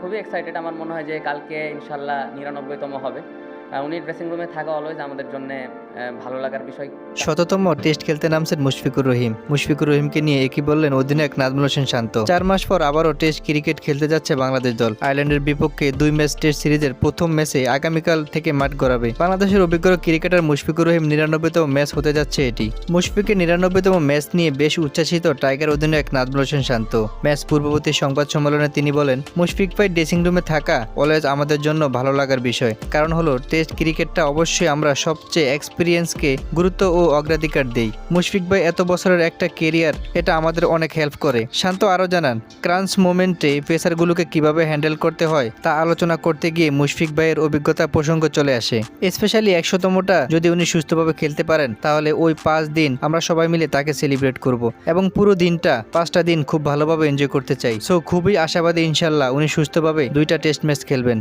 খুবই এক্সাইটেড আমার মনে হয় যে কালকে ইনশাল্লাহ নিরানব্বইতম হবে। উনি ড্রেসিং রুমে থাকা অলওয়েজ আমাদের জন্য ভালো লাগার বিষয়। শততম টেস্ট খেলতে নামছেন মুশফিকুর রহিম। মুশফিকুর রহিমকে নিয়ে একই বললেন? অধিনায়ক নাজমুল হোসেন শান্ত। চার মাস পর আবারও টেস্ট ক্রিকেট খেলতে যাচ্ছে বাংলাদেশ দল। আয়ারল্যান্ডের বিপক্ষে দুই ম্যাচ টেস্ট সিরিজের প্রথম ম্যাচে আগামীকাল থেকে মাঠ গড়াবে। বাংলাদেশের অভিজ্ঞ ক্রিকেটার মুশফিকুর রহিম নিরানব্বইতম ম্যাচ হতে যাচ্ছে এটি। মুশফিকের নিরানব্বইতম ম্যাচ নিয়ে বেশ উচ্ছ্বাসিত টাইগার অধিনায়ক নাজমুল হোসেন শান্ত। ম্যাচ পূর্ববর্তী সংবাদ সম্মেলনে তিনি বলেন, মুশফিক ভাই ড্রেসিং রুমে থাকা অলওয়েজ আমাদের জন্য ভালো লাগার বিষয়। কারণ হলো টেস্ট ক্রিকেটটা অবশ্যই আমরা সবচেয়ে এক্সপিরিয়েন্সকে গুরুত্ব ও অগ্রাধিকার দেই। মুশফিক ভাই, এত বছরের একটা কেরিয়ার এটা আমাদের অনেক হেল্প করে। শান্ত আরও জানান ক্রাঞ্চ মোমেন্টে পেসারগুলোকে কীভাবে হ্যান্ডেল করতে হয় তা আলোচনা করতে গিয়ে মুশফিক ভাইয়ের অভিজ্ঞতা প্রসঙ্গ চলে আসে। স্পেশালি একশোতমটা যদি উনি সুস্থভাবে খেলতে পারেন, তাহলে ওই পাঁচ দিন আমরা সবাই মিলে তাকে সেলিব্রেট করব এবং পুরো দিনটা, পাঁচটা দিন খুব ভালোভাবে এনজয় করতে চাই। সো খুবই আশাবাদী ইনশাল্লাহ উনি সুস্থভাবে দুইটা টেস্ট ম্যাচ খেলবেন।